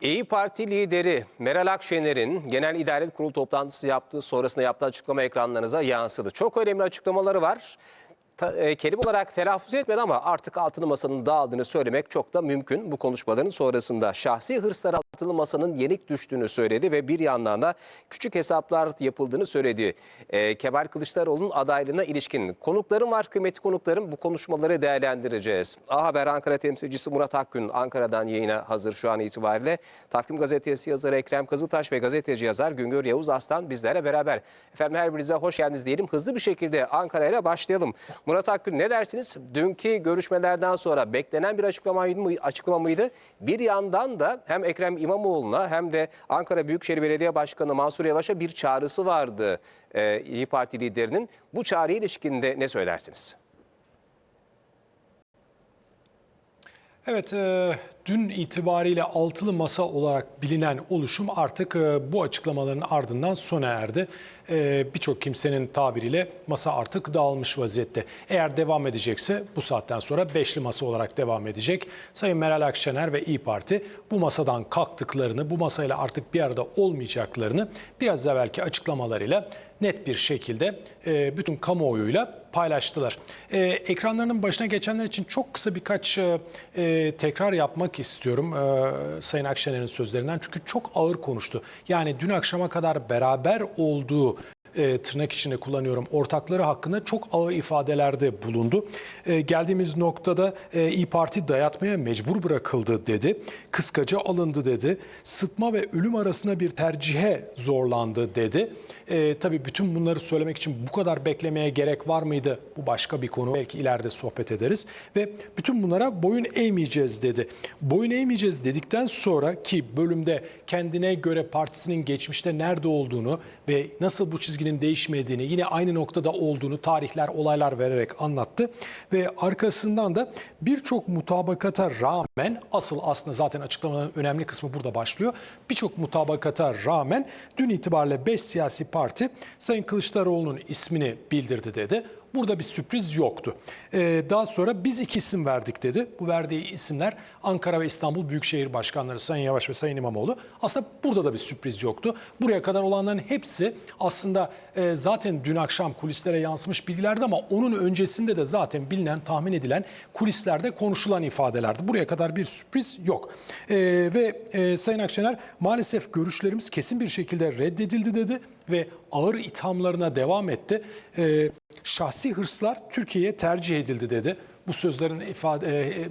İyi Parti lideri Meral Akşener'in genel idare kurulu toplantısı yaptığı sonrasında yaptığı açıklama ekranlarınıza yansıdı. Çok önemli açıklamaları var. Ta- e, kelime olarak telaffuz etmedi ama artık altılı masanın dağıldığını söylemek çok da mümkün. Bu konuşmaların sonrasında şahsi hırslar altılı masanın yenik düştüğünü söyledi ve bir yandan da küçük hesaplar yapıldığını söyledi. E, Kemal Kılıçdaroğlu'nun adaylığına ilişkin konuklarım var, kıymetli konuklarım. Bu konuşmaları değerlendireceğiz. A Haber Ankara temsilcisi Murat Akgün Ankara'dan yayına hazır şu an itibariyle. Takvim Gazetesi yazarı Ekrem Kızıltaş ve gazeteci yazar Güngör Yavuz Aslan bizlerle beraber. Efendim her birinize hoş geldiniz diyelim. Hızlı bir şekilde Ankara başlayalım. Murat Akgün ne dersiniz? Dünkü görüşmelerden sonra beklenen bir açıklama? Açıklama mıydı? Bir yandan da hem Ekrem İmamoğlu'na hem de Ankara Büyükşehir Belediye Başkanı Mansur Yavaş'a bir çağrısı vardı e, İyi Parti liderinin. Bu çağrıya ilişkinde ne söylersiniz? Evet, e, dün itibariyle altılı masa olarak bilinen oluşum artık e, bu açıklamaların ardından sona erdi. E, Birçok kimsenin tabiriyle masa artık dağılmış vaziyette. Eğer devam edecekse bu saatten sonra beşli masa olarak devam edecek. Sayın Meral Akşener ve İyi Parti bu masadan kalktıklarını, bu masayla artık bir arada olmayacaklarını biraz evvelki açıklamalarıyla net bir şekilde e, bütün kamuoyuyla paylaştılar. E, ekranlarının başına geçenler için çok kısa birkaç e, e, tekrar yapmak istiyorum e, Sayın Akşener'in sözlerinden. Çünkü çok ağır konuştu. Yani dün akşama kadar beraber olduğu e, tırnak içinde kullanıyorum ortakları hakkında çok ağır ifadelerde bulundu. E, geldiğimiz noktada e, İyi Parti dayatmaya mecbur bırakıldı dedi. Kıskaca alındı dedi. Sıtma ve ölüm arasında bir tercihe zorlandı dedi. E, tabii bütün bunları söylemek için bu kadar beklemeye gerek var mıydı? Bu başka bir konu. Belki ileride sohbet ederiz. Ve bütün bunlara boyun eğmeyeceğiz dedi. Boyun eğmeyeceğiz dedikten sonra ki bölümde kendine göre partisinin geçmişte nerede olduğunu ve nasıl bu çizginin değişmediğini, yine aynı noktada olduğunu tarihler, olaylar vererek anlattı. Ve arkasından da birçok mutabakata rağmen, asıl aslında zaten açıklamanın önemli kısmı burada başlıyor. Birçok mutabakata rağmen dün itibariyle 5 siyasi parti Sayın Kılıçdaroğlu'nun ismini bildirdi dedi. Burada bir sürpriz yoktu. Ee, daha sonra biz iki isim verdik dedi. Bu verdiği isimler Ankara ve İstanbul Büyükşehir Başkanları Sayın Yavaş ve Sayın İmamoğlu. Aslında burada da bir sürpriz yoktu. Buraya kadar olanların hepsi aslında e, zaten dün akşam kulislere yansımış bilgilerdi ama onun öncesinde de zaten bilinen, tahmin edilen kulislerde konuşulan ifadelerdi. Buraya kadar bir sürpriz yok. Ee, ve e, Sayın Akşener maalesef görüşlerimiz kesin bir şekilde reddedildi dedi ve ağır ithamlarına devam etti. Ee, şahsi hırslar Türkiye'ye tercih edildi dedi. Bu sözlerin ifade e, e,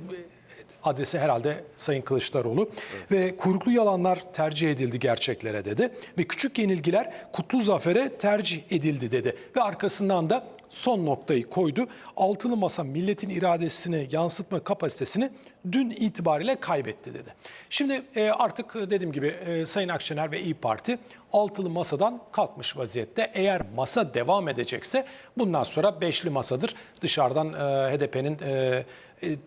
adresi herhalde Sayın Kılıçdaroğlu ve kuyruklu yalanlar tercih edildi gerçeklere dedi ve küçük yenilgiler kutlu zafere tercih edildi dedi ve arkasından da son noktayı koydu. Altılı masa milletin iradesini yansıtma kapasitesini dün itibariyle kaybetti dedi. Şimdi e, artık dediğim gibi e, Sayın Akşener ve İyi Parti altılı masadan kalkmış vaziyette. Eğer masa devam edecekse bundan sonra beşli masadır. Dışarıdan e, HDP'nin e,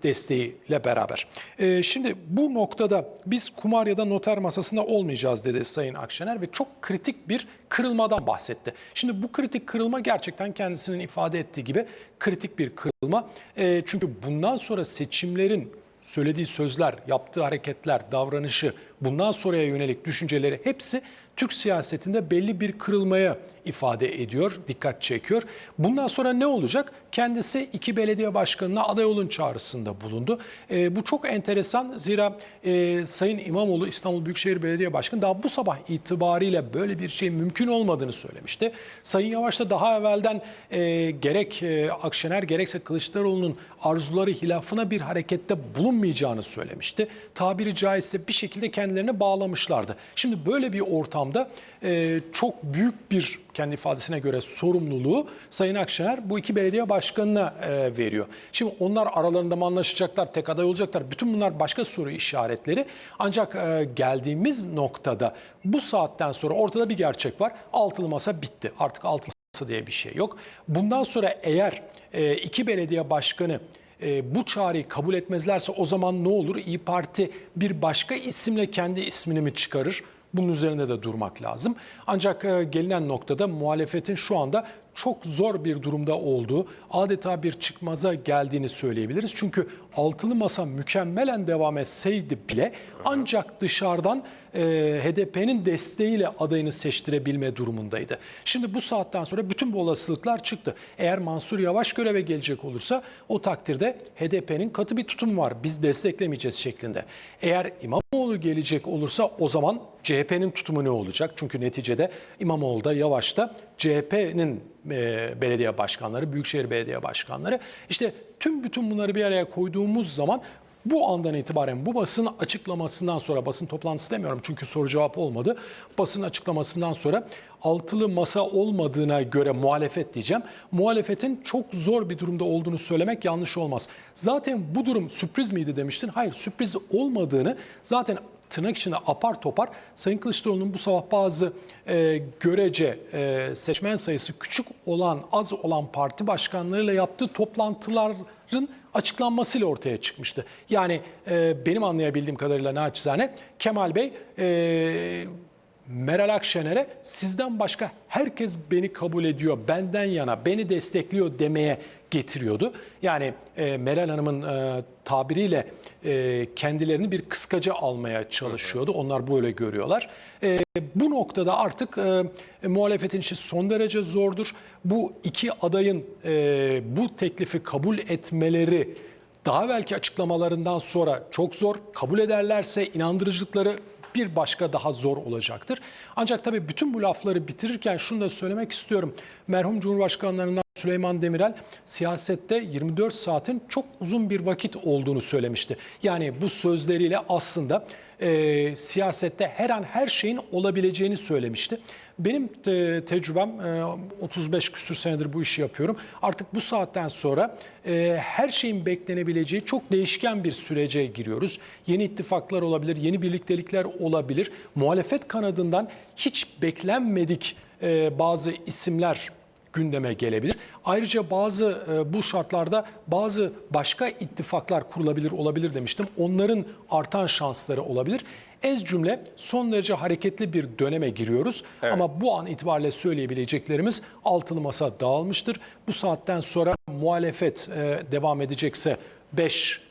desteğiyle beraber. E, şimdi bu noktada biz kumar ya da noter masasında olmayacağız dedi Sayın Akşener ve çok kritik bir kırılmadan bahsetti. Şimdi bu kritik kırılma gerçekten kendisinin ifade ettiği gibi kritik bir kırılma. E, çünkü bundan sonra seçimlerin söylediği sözler, yaptığı hareketler, davranışı, bundan sonraya yönelik düşünceleri hepsi Türk siyasetinde belli bir kırılmaya ifade ediyor, dikkat çekiyor. Bundan sonra ne olacak? Kendisi iki belediye başkanına aday olun çağrısında bulundu. E, bu çok enteresan zira e, Sayın İmamoğlu İstanbul Büyükşehir Belediye Başkanı daha bu sabah itibariyle böyle bir şey mümkün olmadığını söylemişti. Sayın Yavaş da daha evvelden e, gerek e, Akşener gerekse Kılıçdaroğlu'nun arzuları hilafına bir harekette bulunmayacağını söylemişti. Tabiri caizse bir şekilde kendilerini bağlamışlardı. Şimdi böyle bir ortamda e, çok büyük bir kendi ifadesine göre sorumluluğu Sayın Akşener bu iki belediye başkanına e, veriyor. Şimdi onlar aralarında mı anlaşacaklar, tek aday olacaklar? Bütün bunlar başka soru işaretleri. Ancak e, geldiğimiz noktada bu saatten sonra ortada bir gerçek var. Altılı masa bitti. Artık altılı masa diye bir şey yok. Bundan sonra eğer e, iki belediye başkanı e, bu çağrıyı kabul etmezlerse o zaman ne olur? İyi Parti bir başka isimle kendi ismini mi çıkarır? Bunun üzerinde de durmak lazım. Ancak e, gelinen noktada muhalefetin şu anda çok zor bir durumda olduğu, adeta bir çıkmaza geldiğini söyleyebiliriz. Çünkü altılı masa mükemmelen devam etseydi bile ancak dışarıdan e, HDP'nin desteğiyle adayını seçtirebilme durumundaydı. Şimdi bu saatten sonra bütün bu olasılıklar çıktı. Eğer Mansur Yavaş göreve gelecek olursa o takdirde HDP'nin katı bir tutumu var. Biz desteklemeyeceğiz şeklinde. Eğer İmamoğlu gelecek olursa o zaman CHP'nin tutumu ne olacak? Çünkü neticede İmamoğlu da Yavaş da CHP'nin e, belediye başkanları, büyükşehir belediye başkanları. İşte tüm bütün bunları bir araya koyduğumuz zaman bu andan itibaren bu basın açıklamasından sonra basın toplantısı demiyorum çünkü soru cevap olmadı. Basın açıklamasından sonra altılı masa olmadığına göre muhalefet diyeceğim. Muhalefetin çok zor bir durumda olduğunu söylemek yanlış olmaz. Zaten bu durum sürpriz miydi demiştin. Hayır sürpriz olmadığını zaten tırnak içinde apar topar Sayın Kılıçdaroğlu'nun bu sabah bazı e, görece e, seçmen sayısı küçük olan az olan parti başkanlarıyla yaptığı toplantıların açıklanmasıyla ortaya çıkmıştı. Yani e, benim anlayabildiğim kadarıyla naçizane Kemal Bey e, Meral Akşener'e sizden başka herkes beni kabul ediyor, benden yana, beni destekliyor demeye getiriyordu. Yani e, Meral Hanım'ın e, tabiriyle e, kendilerini bir kıskaca almaya çalışıyordu. Onlar böyle görüyorlar. E, bu noktada artık e, muhalefetin işi son derece zordur. Bu iki adayın e, bu teklifi kabul etmeleri daha belki açıklamalarından sonra çok zor. Kabul ederlerse inandırıcılıkları bir başka daha zor olacaktır. Ancak tabii bütün bu lafları bitirirken şunu da söylemek istiyorum. Merhum Cumhurbaşkanlarından Süleyman Demirel siyasette 24 saatin çok uzun bir vakit olduğunu söylemişti. Yani bu sözleriyle aslında e, siyasette her an her şeyin olabileceğini söylemişti. Benim te- tecrübem e, 35 küsür senedir bu işi yapıyorum. Artık bu saatten sonra e, her şeyin beklenebileceği çok değişken bir sürece giriyoruz. Yeni ittifaklar olabilir, yeni birliktelikler olabilir. Muhalefet kanadından hiç beklenmedik e, bazı isimler gündeme gelebilir. Ayrıca bazı e, bu şartlarda bazı başka ittifaklar kurulabilir olabilir demiştim. Onların artan şansları olabilir. Ez cümle son derece hareketli bir döneme giriyoruz. Ama bu an itibariyle söyleyebileceklerimiz altılı masa dağılmıştır. Bu saatten sonra muhalefet e, devam edecekse 5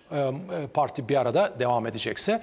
parti bir arada devam edecekse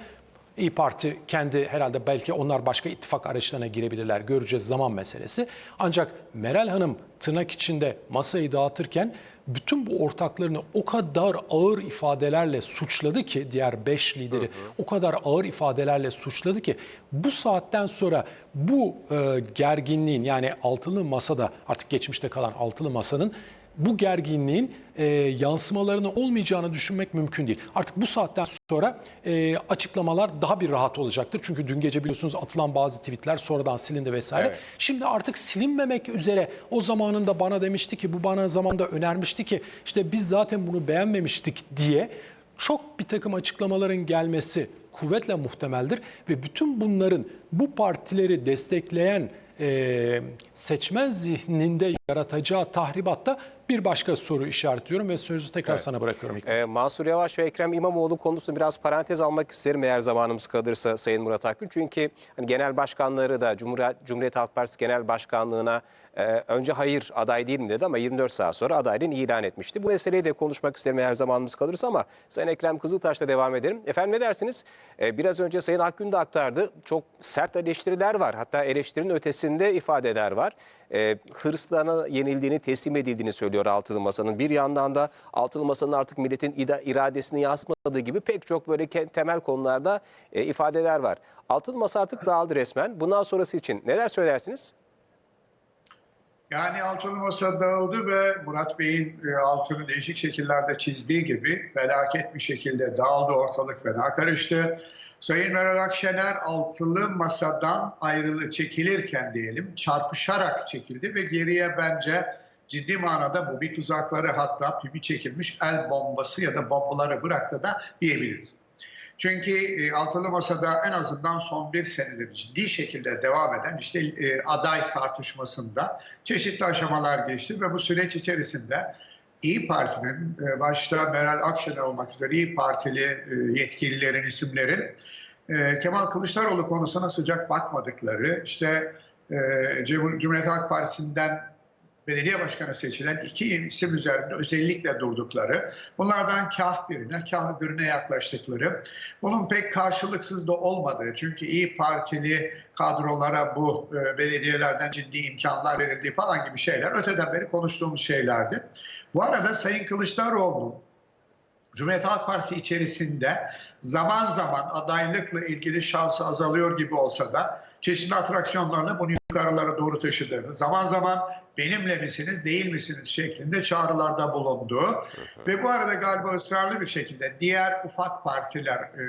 İyi Parti kendi herhalde belki onlar başka ittifak araçlarına girebilirler. Göreceğiz zaman meselesi. Ancak Meral Hanım tırnak içinde masayı dağıtırken bütün bu ortaklarını o kadar ağır ifadelerle suçladı ki diğer beş lideri o kadar ağır ifadelerle suçladı ki bu saatten sonra bu e, gerginliğin yani altılı masada artık geçmişte kalan altılı masanın bu gerginliğin e, yansımalarını olmayacağını düşünmek mümkün değil. Artık bu saatten sonra e, açıklamalar daha bir rahat olacaktır. Çünkü dün gece biliyorsunuz atılan bazı tweetler sonradan silindi vesaire. Evet. Şimdi artık silinmemek üzere o zamanında bana demişti ki bu bana zamanda önermişti ki işte biz zaten bunu beğenmemiştik diye çok bir takım açıklamaların gelmesi kuvvetle muhtemeldir ve bütün bunların bu partileri destekleyen e, seçmen zihninde yaratacağı tahribatta bir başka soru işaretliyorum ve sözü tekrar sana bırakıyorum. Hikmet. Ee, Mansur Yavaş ve Ekrem İmamoğlu konusunda biraz parantez almak isterim eğer zamanımız kalırsa Sayın Murat Akgün. Çünkü hani genel başkanları da Cumhuriyet, Cumhuriyet Halk Partisi Genel Başkanlığına e, önce hayır aday değilim dedi ama 24 saat sonra adaylığını ilan etmişti. Bu meseleyi de konuşmak isterim eğer zamanımız kalırsa ama Sayın Ekrem Kızıltaş'la devam edelim. Efendim ne dersiniz? Ee, biraz önce Sayın Akgün de aktardı. Çok sert eleştiriler var. Hatta eleştirinin ötesinde ifadeler var. Ee, hırslarına yenildiğini, teslim edildiğini söylüyor Altılı Masa'nın. Bir yandan da Altılı Masa'nın artık milletin iradesini yansıtmadığı gibi pek çok böyle temel konularda e, ifadeler var. Altılı Masa artık dağıldı resmen. Bundan sonrası için neler söylersiniz? Yani altılı masa dağıldı ve Murat Bey'in e, altını değişik şekillerde çizdiği gibi felaket bir şekilde dağıldı ortalık fena karıştı. Sayın Meral Akşener altılı masadan ayrılı çekilirken diyelim çarpışarak çekildi ve geriye bence ciddi manada bu bir tuzakları hatta pipi çekilmiş el bombası ya da bombaları bıraktı da diyebiliriz. Çünkü e, altılı masada en azından son bir senedir ciddi şekilde devam eden işte e, aday tartışmasında çeşitli aşamalar geçti ve bu süreç içerisinde İyi Parti'nin e, başta Meral Akşener olmak üzere İyi Partili e, yetkililerin isimlerin e, Kemal Kılıçdaroğlu konusuna sıcak bakmadıkları işte Cumhur- Cumhuriyet Halk Partisi'nden belediye başkanı seçilen iki isim üzerinde özellikle durdukları, bunlardan kah birine, kah öbürüne yaklaştıkları, bunun pek karşılıksız da olmadığı, çünkü iyi Partili kadrolara bu e, belediyelerden ciddi imkanlar verildiği falan gibi şeyler öteden beri konuştuğumuz şeylerdi. Bu arada Sayın Kılıçdaroğlu Cumhuriyet Halk Partisi içerisinde zaman zaman adaylıkla ilgili şansı azalıyor gibi olsa da çeşitli atraksiyonlarla bunu yukarılara doğru taşıdığını, zaman zaman benimle misiniz değil misiniz? şeklinde çağrılarda bulunduğu ve bu arada galiba ısrarlı bir şekilde diğer ufak partiler e,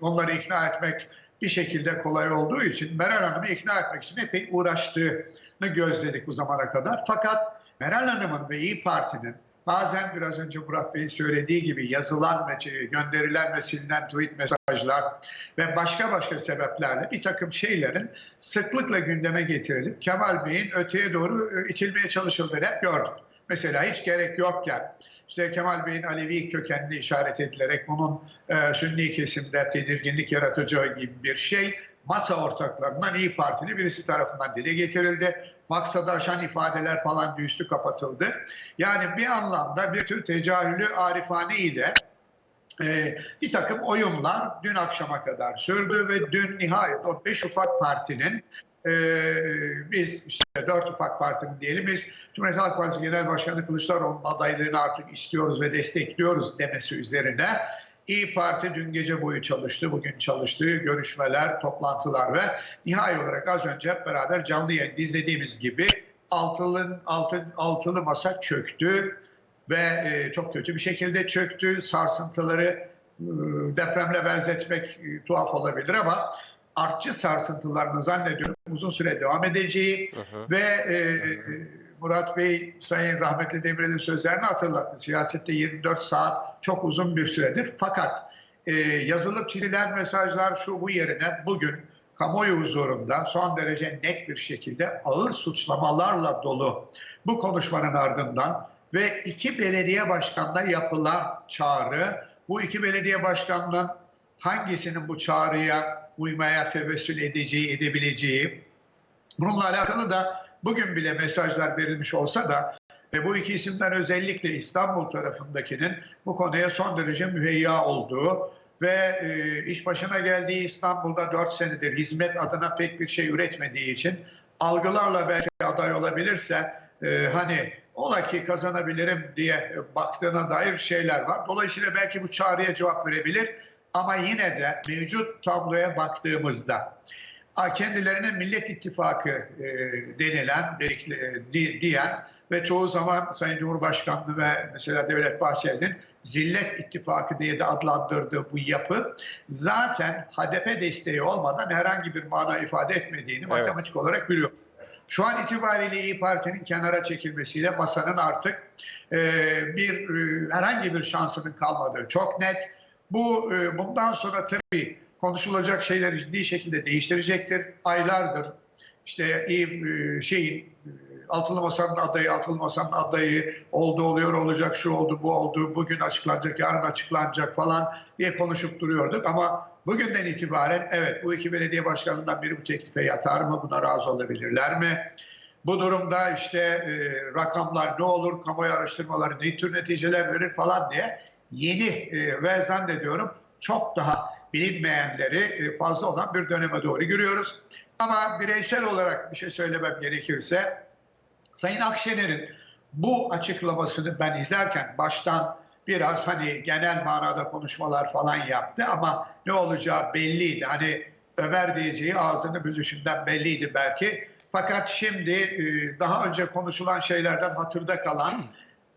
onları ikna etmek bir şekilde kolay olduğu için Meral Hanım'ı ikna etmek için epey uğraştığını gözledik bu zamana kadar. Fakat Meral Hanım'ın ve İyi Parti'nin bazen biraz önce Murat Bey'in söylediği gibi yazılan ve gönderilen ve silinen tweet mesajlar ve başka başka sebeplerle bir takım şeylerin sıklıkla gündeme getirilip Kemal Bey'in öteye doğru e, itilmeye çalışıldığını hep gördük. Mesela hiç gerek yokken işte Kemal Bey'in Alevi kökenli işaret edilerek bunun e, Sünni kesimde tedirginlik yaratacağı gibi bir şey masa ortaklarından İyi Partili birisi tarafından dile getirildi. Maksadı aşan ifadeler falan üstü kapatıldı. Yani bir anlamda bir tür tecahülü arifane ile e, bir takım oyunlar dün akşama kadar sürdü ve dün nihayet o beş ufak partinin e, biz işte dört ufak partinin diyelim biz Cumhuriyet Halk Partisi Genel Başkanı Kılıçdaroğlu'nun adaylığını artık istiyoruz ve destekliyoruz demesi üzerine İyi Parti dün gece boyu çalıştı, bugün çalıştığı görüşmeler, toplantılar ve nihai olarak az önce hep beraber canlı yayın izlediğimiz gibi altılı, altı, altılı masa çöktü ve e, çok kötü bir şekilde çöktü. Sarsıntıları e, depremle benzetmek e, tuhaf olabilir ama artçı sarsıntılarını zannediyorum uzun süre devam edeceği ve e, Murat Bey Sayın Rahmetli Demirel'in sözlerini hatırlattı. Siyasette 24 saat çok uzun bir süredir. Fakat e, yazılıp çizilen mesajlar şu bu yerine bugün kamuoyu huzurunda son derece net bir şekilde ağır suçlamalarla dolu bu konuşmanın ardından ve iki belediye başkanına yapılan çağrı, bu iki belediye başkanının hangisinin bu çağrıya uymaya tevessül edeceği, edebileceği, bununla alakalı da bugün bile mesajlar verilmiş olsa da ve bu iki isimden özellikle İstanbul tarafındakinin bu konuya son derece müheyya olduğu ve e, iş başına geldiği İstanbul'da 4 senedir hizmet adına pek bir şey üretmediği için algılarla belki aday olabilirse e, hani ola ki kazanabilirim diye baktığına dair şeyler var. Dolayısıyla belki bu çağrıya cevap verebilir ama yine de mevcut tabloya baktığımızda kendilerine Millet İttifakı e, denilen, dedikli, e, di, diyen ve çoğu zaman Sayın Cumhurbaşkanlığı ve mesela Devlet Bahçeli'nin Zillet İttifakı diye de adlandırdığı bu yapı zaten HDP desteği olmadan herhangi bir mana ifade etmediğini evet. matematik olarak biliyor. Şu an itibariyle İyi Parti'nin kenara çekilmesiyle masanın artık e, bir e, herhangi bir şansının kalmadığı çok net. Bu e, bundan sonra tabii konuşulacak şeyleri ciddi şekilde değiştirecektir. Aylardır işte iyi e, şeyin e, Altılı Masa'nın adayı, Altılı Masa'nın adayı oldu oluyor olacak, şu oldu, bu oldu, bugün açıklanacak, yarın açıklanacak falan diye konuşup duruyorduk. Ama bugünden itibaren evet bu iki belediye başkanından biri bu teklife yatar mı, buna razı olabilirler mi? Bu durumda işte e, rakamlar ne olur, kamuoyu araştırmaları ne tür neticeler verir falan diye yeni e, ve zannediyorum çok daha bilinmeyenleri e, fazla olan bir döneme doğru giriyoruz. Ama bireysel olarak bir şey söylemem gerekirse Sayın Akşener'in bu açıklamasını ben izlerken baştan biraz hani genel manada konuşmalar falan yaptı ama ne olacağı belliydi. Hani Ömer diyeceği ağzını büzüşünden belliydi belki. Fakat şimdi e, daha önce konuşulan şeylerden hatırda kalan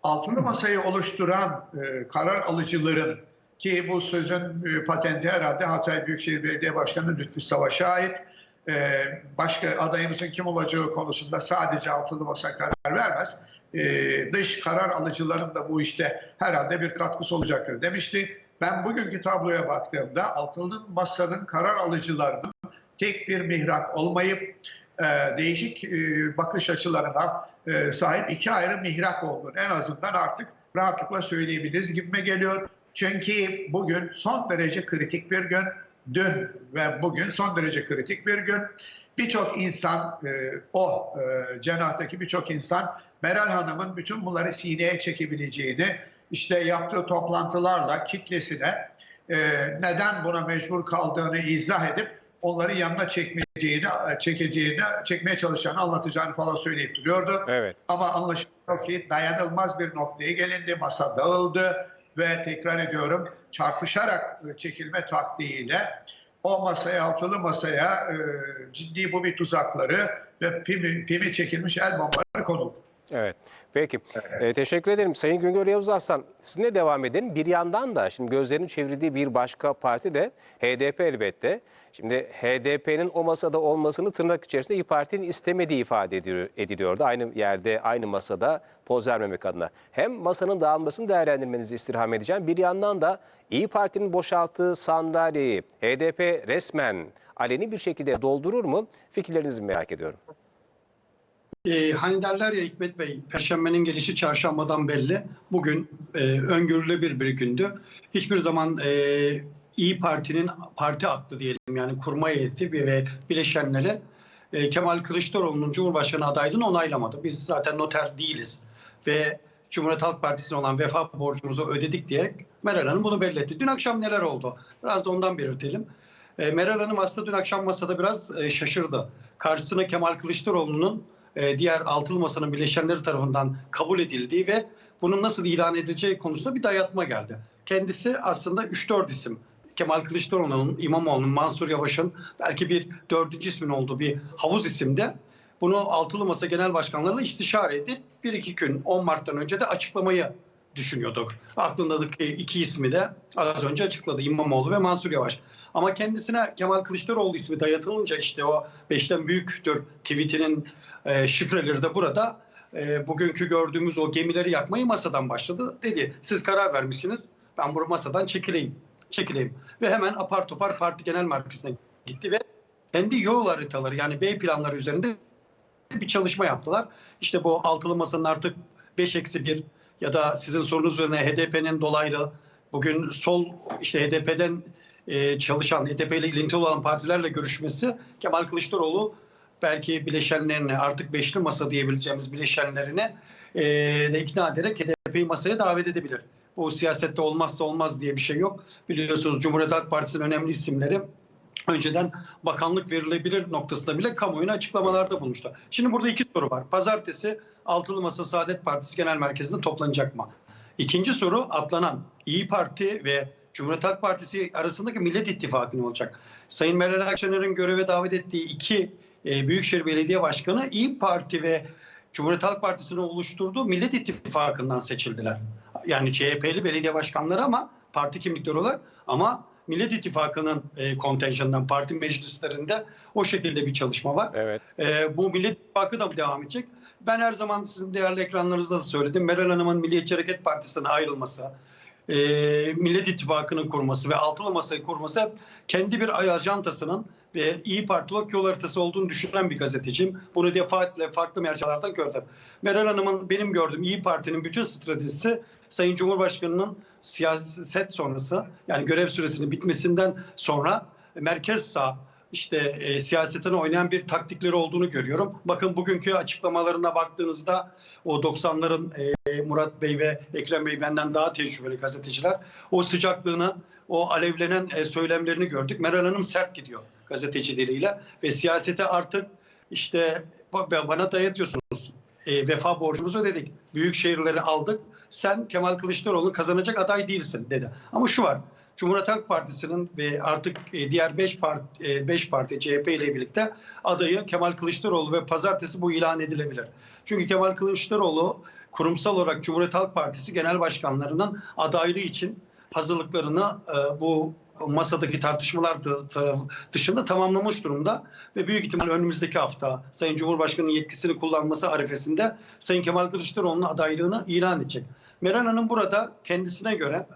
altılı masayı oluşturan e, karar alıcıların ki bu sözün e, patenti herhalde Hatay Büyükşehir Belediye Başkanı Lütfü Savaş'a ait. E, başka adayımızın kim olacağı konusunda sadece altılı masa karar vermez. E, dış karar alıcıların da bu işte herhalde bir katkısı olacaktır demişti. Ben bugünkü tabloya baktığımda altılı masanın karar alıcılarının tek bir mihrak olmayıp değişik bakış açılarına sahip iki ayrı mihrak olduğunu en azından artık rahatlıkla söyleyebiliriz gibime geliyor. Çünkü bugün son derece kritik bir gün. dün ve bugün son derece kritik bir gün. Birçok insan, e, o e, cenahtaki birçok insan Meral Hanım'ın bütün bunları sineye çekebileceğini, işte yaptığı toplantılarla kitlesine e, neden buna mecbur kaldığını izah edip onları yanına çekmeyeceğini, çekeceğini, çekmeye çalışacağını, anlatacağını falan söyleyip duruyordu. Evet. Ama anlaşılıyor ki dayanılmaz bir noktaya gelindi, masa dağıldı ve tekrar ediyorum çarpışarak çekilme taktiğiyle o masaya, altılı masaya e, ciddi bu bir tuzakları ve pimi, pimi çekilmiş el bombaları konuldu. Evet. Peki. Ee, teşekkür ederim. Sayın Güngör Yavuz Aslan sizinle devam edelim. Bir yandan da şimdi gözlerin çevrildiği bir başka parti de HDP elbette. Şimdi HDP'nin o masada olmasını tırnak içerisinde İYİ Parti'nin istemediği ifade ediliyordu. Aynı yerde, aynı masada poz vermemek adına. Hem masanın dağılmasını değerlendirmenizi istirham edeceğim. Bir yandan da İyi Parti'nin boşalttığı sandalyeyi HDP resmen aleni bir şekilde doldurur mu? Fikirlerinizi merak ediyorum. Ee, hani derler ya Hikmet Bey, Perşembenin gelişi çarşambadan belli. Bugün e, öngörülebilir bir gündü. Hiçbir zaman e, İyi Parti'nin parti aklı diyelim yani kurma heyeti ve bileşenleri e, Kemal Kılıçdaroğlu'nun Cumhurbaşkanı adaylığını onaylamadı. Biz zaten noter değiliz ve Cumhuriyet Halk Partisi'ne olan vefa borcumuzu ödedik diyerek Meral Hanım bunu belli etti. Dün akşam neler oldu? Biraz da ondan belirtelim. E, Meral Hanım aslında dün akşam masada biraz e, şaşırdı. Karşısına Kemal Kılıçdaroğlu'nun e, diğer altılı masanın bileşenleri tarafından kabul edildiği ve bunun nasıl ilan edileceği konusunda bir dayatma geldi. Kendisi aslında 3-4 isim. Kemal Kılıçdaroğlu'nun, İmamoğlu'nun, Mansur Yavaş'ın belki bir dördüncü ismin olduğu bir havuz isimde bunu altılı masa genel başkanlarıyla istişare edip bir iki gün 10 Mart'tan önce de açıklamayı düşünüyorduk. Aklındaki iki ismi de az önce açıkladı İmamoğlu ve Mansur Yavaş. Ama kendisine Kemal Kılıçdaroğlu ismi dayatılınca işte o beşten büyüktür tweetinin e, şifreleri de burada. E, bugünkü gördüğümüz o gemileri yakmayı masadan başladı. Dedi siz karar vermişsiniz ben bu masadan çekileyim. Çekileyim. Ve hemen apar topar parti genel merkezine gitti ve kendi yol haritaları yani B planları üzerinde bir çalışma yaptılar. İşte bu altılı masanın artık 5 eksi 1 ya da sizin sorunuz üzerine HDP'nin dolaylı bugün sol işte HDP'den e, çalışan, HDP ile ilintili olan partilerle görüşmesi Kemal Kılıçdaroğlu belki bileşenlerini artık beşli masa diyebileceğimiz bileşenlerini e, de ikna ederek HDP'yi masaya davet edebilir. Bu siyasette olmazsa olmaz diye bir şey yok. Biliyorsunuz Cumhuriyet Halk Partisi'nin önemli isimleri önceden bakanlık verilebilir noktasında bile kamuoyuna açıklamalarda bulmuşlar. Şimdi burada iki soru var. Pazartesi Altılı Masa Saadet Partisi Genel Merkezi'nde toplanacak mı? İkinci soru atlanan İyi Parti ve Cumhuriyet Halk Partisi arasındaki Millet İttifakı ne olacak? Sayın Meral Akşener'in göreve davet ettiği iki e, Büyükşehir Belediye Başkanı İyi Parti ve Cumhuriyet Halk Partisi'ni oluşturduğu Millet İttifakı'ndan seçildiler. Yani CHP'li belediye başkanları ama parti kimlikleri olarak ama Millet İttifakı'nın e, kontenjanından parti meclislerinde o şekilde bir çalışma var. Evet. E, bu Millet İttifakı da devam edecek. Ben her zaman sizin değerli ekranlarınızda da söyledim. Meral Hanım'ın Milliyetçi Hareket Partisi'ne ayrılması, e, Millet İttifakı'nın kurması ve altılı masayı kurması hep kendi bir ajantasının ve İyi Partilok yol haritası olduğunu düşünen bir gazeteciyim. Bunu defaatle farklı mercalardan gördüm. Meral Hanım'ın benim gördüğüm İyi Parti'nin bütün stratejisi Sayın Cumhurbaşkanı'nın siyaset sonrası yani görev süresinin bitmesinden sonra merkez sağ işte e, siyasetine oynayan bir taktikleri olduğunu görüyorum. Bakın bugünkü açıklamalarına baktığınızda o 90'ların e, Murat Bey ve Ekrem Bey benden daha tecrübeli gazeteciler o sıcaklığını, o alevlenen e, söylemlerini gördük. Meral Hanım sert gidiyor gazeteci diliyle ve siyasete artık işte bana dayatıyorsunuz. E, vefa borcumuzu ödedik. Büyük şehirleri aldık. Sen Kemal Kılıçdaroğlu kazanacak aday değilsin dedi. Ama şu var. Cumhuriyet Halk Partisi'nin ve artık e, diğer 5 parti, 5 parti CHP ile birlikte adayı Kemal Kılıçdaroğlu ve pazartesi bu ilan edilebilir. Çünkü Kemal Kılıçdaroğlu kurumsal olarak Cumhuriyet Halk Partisi genel başkanlarının adaylığı için hazırlıklarını e, bu masadaki tartışmalar dışında tamamlamış durumda ve büyük ihtimal önümüzdeki hafta Sayın Cumhurbaşkanı'nın yetkisini kullanması arifesinde Sayın Kemal Kılıçdaroğlu'nun adaylığını ilan edecek. Meral Hanım burada kendisine göre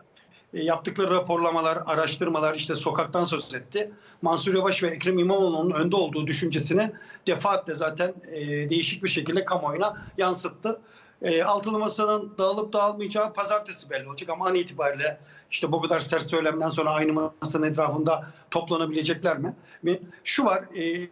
e, yaptıkları raporlamalar, araştırmalar işte sokaktan söz etti. Mansur Yavaş ve Ekrem İmamoğlu'nun önde olduğu düşüncesini defaatle zaten e, değişik bir şekilde kamuoyuna yansıttı. E, altılı Masa'nın dağılıp dağılmayacağı pazartesi belli olacak ama an itibariyle işte bu kadar sert söylemden sonra aynı masanın etrafında toplanabilecekler mi? Şu var, e,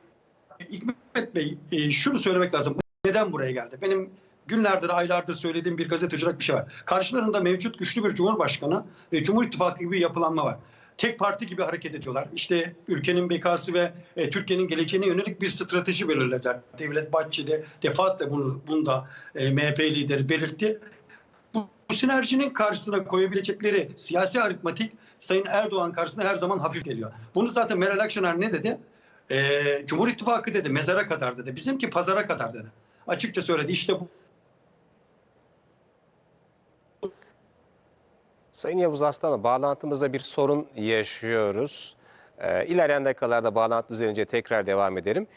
Hikmet Bey e, şunu söylemek lazım. Neden buraya geldi? Benim günlerdir, aylardır söylediğim bir gazeteci olarak bir şey var. Karşılarında mevcut güçlü bir cumhurbaşkanı ve Cumhur İttifakı gibi bir yapılanma var. Tek parti gibi hareket ediyorlar. İşte ülkenin bekası ve e, Türkiye'nin geleceğine yönelik bir strateji belirlediler. Devlet Bahçeli defaatle bunu, bunu da e, MHP lideri belirtti. Bu, sinerjinin karşısına koyabilecekleri siyasi aritmatik Sayın Erdoğan karşısında her zaman hafif geliyor. Bunu zaten Meral Akşener ne dedi? Ee, Cumhur İttifakı dedi mezara kadar dedi. Bizimki pazara kadar dedi. Açıkça söyledi. İşte bu Sayın Yavuz Aslan'la bağlantımızda bir sorun yaşıyoruz. Ee, ilerleyen dakikalarda bağlantı düzelince tekrar devam ederim.